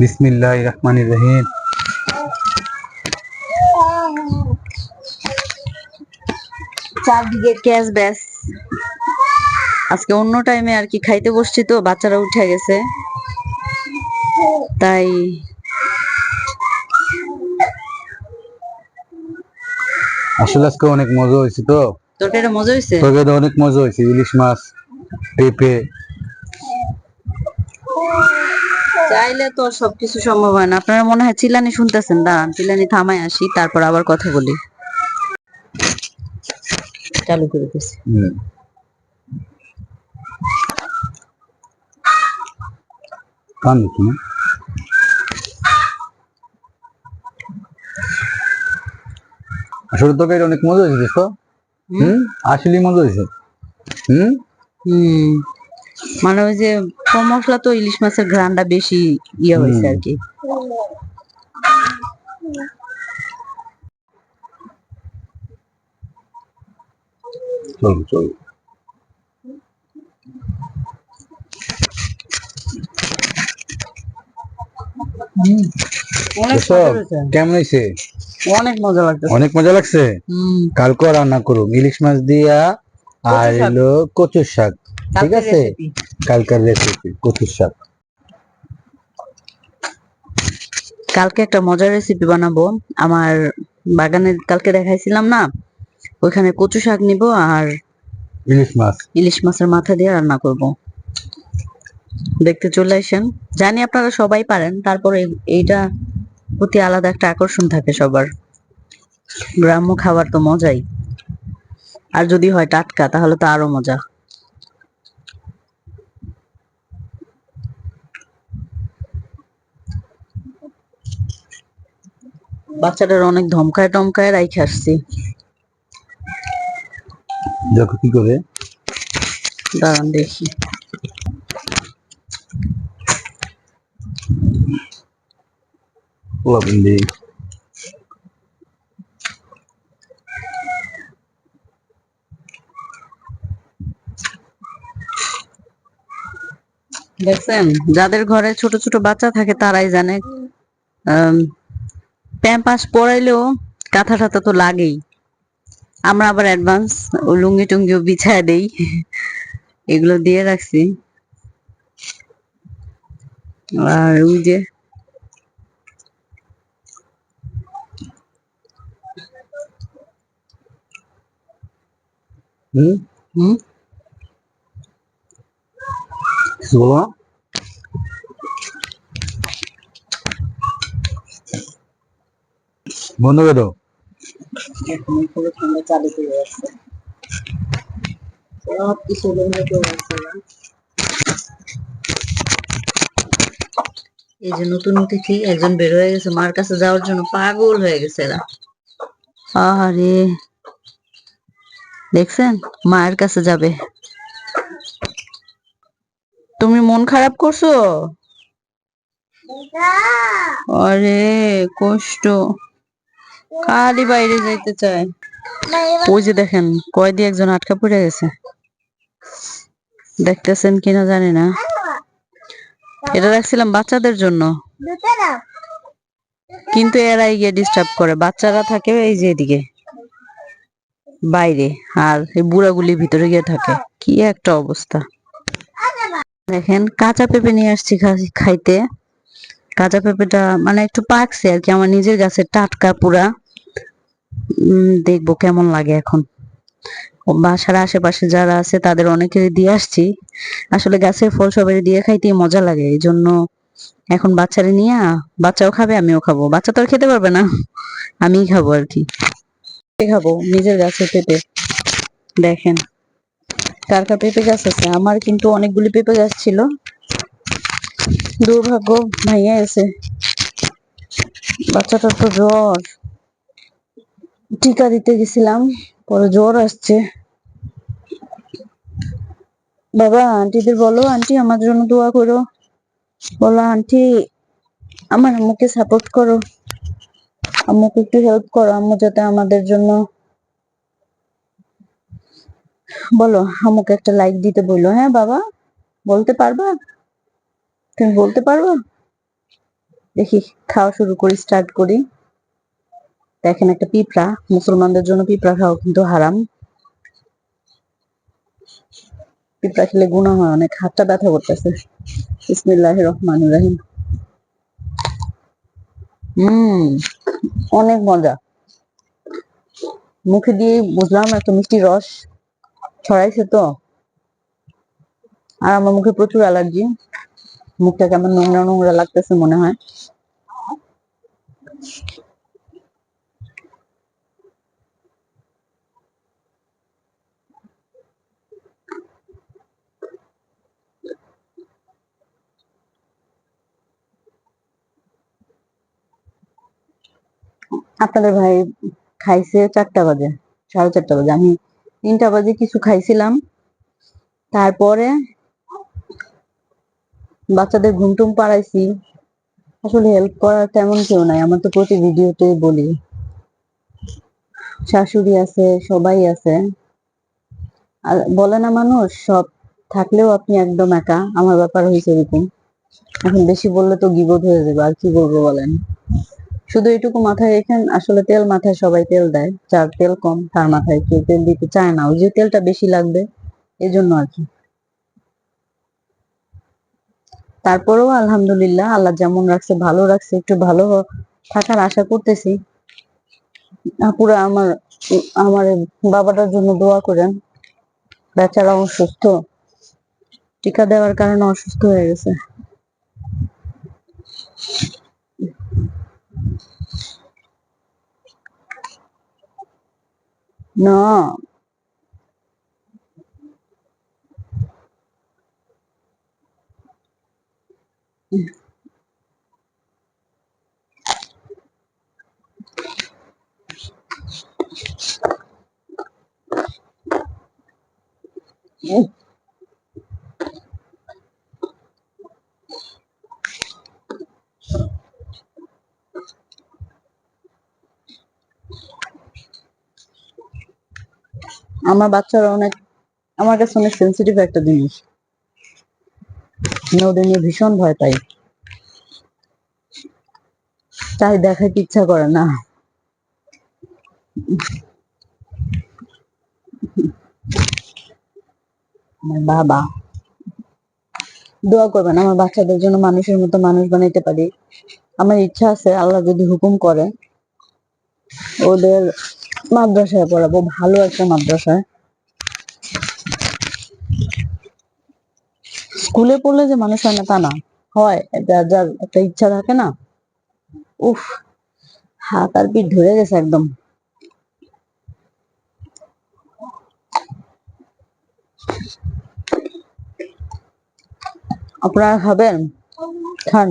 বিসমিল্লাহ রহমানির রহিম। চারদিকে ক্যাশ ব্যাস। আজকে অন্য টাইমে আর কি খাইতে বসছি তো বাচ্চারা উঠে গেছে। তাই আসলে আজকে অনেক মজা হয়েছে তো। তরকারিটা মজা হয়েছে? তরকারিটা অনেক মজা হয়েছে ইলিশ মাছ পেঁপে। চাইলে তো সবকিছু সম্ভব হয় না। আপনারা মনে হয় চিলানি শুনতেছেন দাঁড়ান চিলানি থামায় আসি তারপর আবার কথা বলি। চালু করে দিছি। কান দেখি আসলে তরকারিটা অনেক মজা হয়েছে দেখো হুম। আসলে মজা হয়েছে হুম? হুম। মানে ওই যে কম মশলা তো ইলিশ মাছের ঘ্রাণটা বেশি ইয়ে হয়েছে আর কি। কেমন হয়েছে? অনেক মজা লাগতেছে অনেক মজা লাগছে? হুম। কালকে রান্না করুন ইলিশ মাছ দিয়া আর কচু হলো কচুর শাক। ঠিক আছে। কালকার রেসিপি কচুর শাক। কালকে একটা মজার রেসিপি বানাবো। আমার বাগানে কালকে দেখাইছিলাম না ওইখানে কচু শাক নিব আর ইলিশ মাছ। ইলিশ মাছের মাথা দিয়ে রান্না করব। দেখতে চলে আসেন। জানি আপনারা সবাই পারেন তারপরে এইটা প্রতি আলাদা একটা আকর্ষণ থাকে সবার। গ্রাম্য খাবার তো মজাই। আর যদি হয় টাটকা তাহলে তো আরও মজা। বাচ্চাটার অনেক ধমকায় টমকায় রাইখে আসছি। দেখো কি করে। দাঁড়ান দেখি। লবণ দিই দেখছেন? যাদের ঘরে ছোট ছোট বাচ্চা থাকে তারাই জানে প্যাম্পাস পরাইলেও কাঁথা টাথা তো লাগেই। আমরা আবার অ্যাডভান্স ও লুঙ্গি টুঙ্গিও বিছায় দেই। এগুলো দিয়ে রাখছি। আর ওই যে হুম? হুম? বলো। বন্ধ করে দাও সব কিছু করে এই যে নতুন অতিথি একজন বের হয়ে গেছে মার কাছে যাওয়ার জন্য পাগল হয়ে গেছে এরা। আরে দেখছেন? মায়ের কাছে যাবে। তুমি মন খারাপ করছ? আরে কষ্ট। খালি বাইরে যাইতে চায়। ওই যে দেখেন, কয়দি একজন আটকা পড়ে গেছে। দেখতেছেন কিনা জানি না। এটা রাখছিলাম বাচ্চাদের জন্য। কিন্তু এরাই গিয়ে ডিস্টার্ব করে। বাচ্চারা থাকে এই যে এদিকে। বাইরে। আর এই বুড়াগুলি ভিতরে গিয়ে থাকে। কি একটা অবস্থা। দেখেন, কাঁচা পেঁপে নিয়ে আসছি খাইতে। কাঁচা পেঁপেটা মানে একটু পাকছে আর কি। আমার নিজের গাছের টাটকা পুরা। দেখব কেমন লাগে এখন। বাসার আশেপাশে যারা আছে তাদের অনেকেরই দিয়ে আসছি। আসলে গাছের ফল সবাই দিয়ে খাইতেই মজা লাগে এই জন্য এখন বাচ্চারে নিয়ে বাচ্চাও খাবে, আমিও খাব। বাচ্চা তো আর খেতে পারবে না, আমিই খাব আর কি। খাব নিজের গাছের পেঁপে, দেখেন। কার কার পেঁপে গাছ আছে? আমার কিন্তু অনেকগুলি পেঁপে গাছ ছিল। দুর্ভাগ্য, ভাইয়া গেছে বাচ্চাটার তো জ্বর। টিকা দিতে গেছিলাম, পরে জ্বর আসছে। বাবা, আন্টিদের বলো, আন্টি আমার জন্য দোয়া করো। বলো, আন্টি, আমার আম্মুকে সাপোর্ট করো। আম্মুকে একটু হেল্প করো, আম্মু যাতে আমাদের জন্য বলো, আম্মুকে একটা লাইক দিতে বলল। হ্যাঁ বাবা, বলতে পারবা? তুমি বলতে পারবা? দেখি, খাওয়া শুরু করি স্টার্ট করি। দেখেন একটা পিঁপড়া, মুসলমানদের জন্য পিঁপড়া খাওয়া কিন্তু হারাম। পিঁপড়া খেলে গুণা হয়, অনেক হাতটা ব্যথা করতেছে। বিসমিল্লাহ রহমান রাহিম। হম, অনেক মজা। মুখে দিয়ে বুঝলাম একটা মিষ্টি রস ছড়াইছে তো। আর আমার মুখে প্রচুর অ্যালার্জি। মুখটা কেমন নোংরা নোংরা লাগতেছে মনে হয়। আপনাদের ভাই খাইছে চারটা বাজে, সাড়ে চারটা বাজে। আমি তিনটা বাজে কিছু খাইছিলাম। তারপরে বাচ্চাদের ঘুম টুম পাড়াইছি। আসলে হেল্প করার তেমন কেউ নাই, আমার তো প্রতি ভিডিওতে বলি। শাশুড়ি আছে, সবাই আছে। আর বলে না মানুষ, সব থাকলেও আপনি একদম একা। আমার ব্যাপার হয়েছে এরকম। এখন বেশি বললে তো গিবোধ হয়ে যাবে, আর কি বলব বলেন? শুধু এটুকু মাথায় রেখেন, আসলে তেল মাথায় সবাই তেল দেয়। যার তেল কম, তার মাথায় কেউ তেল দিতে চায় না। ওই যে তেলটা বেশি লাগবে, এজন্য আর কি। তারপরেও আলহামদুলিল্লাহ, আল্লাহ যেমন রাখছে, ভালো রাখছে, একটু ভালো থাকার আশা করতেছি। আপুরা আমার আমার বাবাটার জন্য দোয়া করেন। বেচারা অসুস্থ। টিকা দেওয়ার কারণে অসুস্থ হয়ে গেছে। না আমার বাচ্চারা অনেক, আমার কাছে অনেক সেন্সিটিভ একটা জিনিস। আমি ওদের নিয়ে ভীষণ ভয় পাই। তাই দেখাতে ইচ্ছা করে না। বাবা। দোয়া করবেন, আমার বাচ্চাদের জন্য মানুষের মতো মানুষ বানাইতে পারি। আমার ইচ্ছা আছে, আল্লাহ যদি হুকুম করে, ওদের মাদ্রাসায় পড়াবো, ভালো একটা মাদ্রাসায়। স্কুলে পড়লে যে মানুষ হয় না, তা না। হয়, যার যার একটা ইচ্ছা থাকে না। উফ, হাত আর পিঠ ধরে গেছে একদম। আপনারা খাবেন? খান।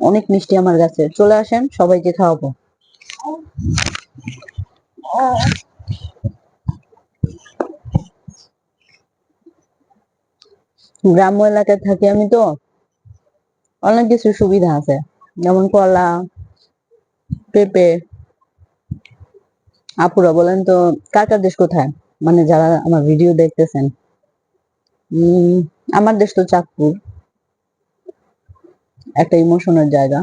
অনেক মিষ্টি আমার কাছে। চলে আসেন, সবাইকে খাওয়াবো। গ্রাম্য এলাকায় থাকি আমি তো। অনেক কিছু সুবিধা আছে। যেমন কলা, পেঁপে। আপুরা বলেন তো, কার কার দেশ কোথায়? মানে যারা আমার ভিডিও দেখতেছেন। আমার দেশ তো চাঁদপুর। একটা ইমোশনের জায়গা।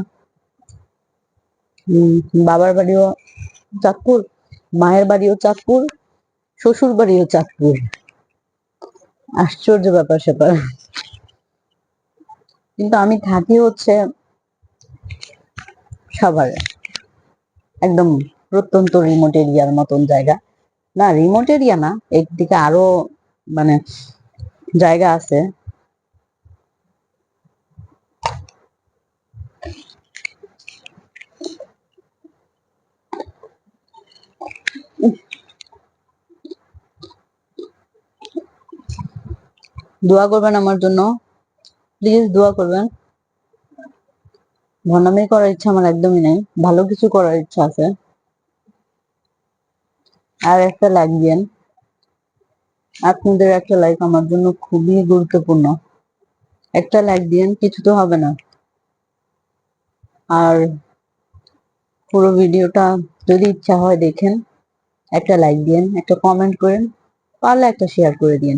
বাবার বাড়িও চাঁদপুর। মায়ের বাড়িও চাঁদপুর, শ্বশুর বাড়িও চাঁদপুর। আশ্চর্য ব্যাপার স্যাপার। কিন্তু আমি থাকি হচ্ছে সাভারে। একদম প্রত্যন্ত রিমোট এরিয়ার মতন জায়গা। না রিমোট এরিয়া না, একদিকে আরও মানে জায়গা আছে। দোয়া করবেন আমার জন্য। প্লিজ দোয়া করবেন। ভণ্ডামি করার ইচ্ছা আমার একদমই নেই। ভালো কিছু করার ইচ্ছা আছে। আর একটা লাইক দিন আপনাদের একটা লাইক আমার জন্য খুবই গুরুত্বপূর্ণ। একটা লাইক দিন কিছু তো হবে না। আর পুরো ভিডিওটা যদি ইচ্ছা হয় দেখেন, একটা লাইক দিন একটা কমেন্ট করেন, পারলে একটা শেয়ার করে দিন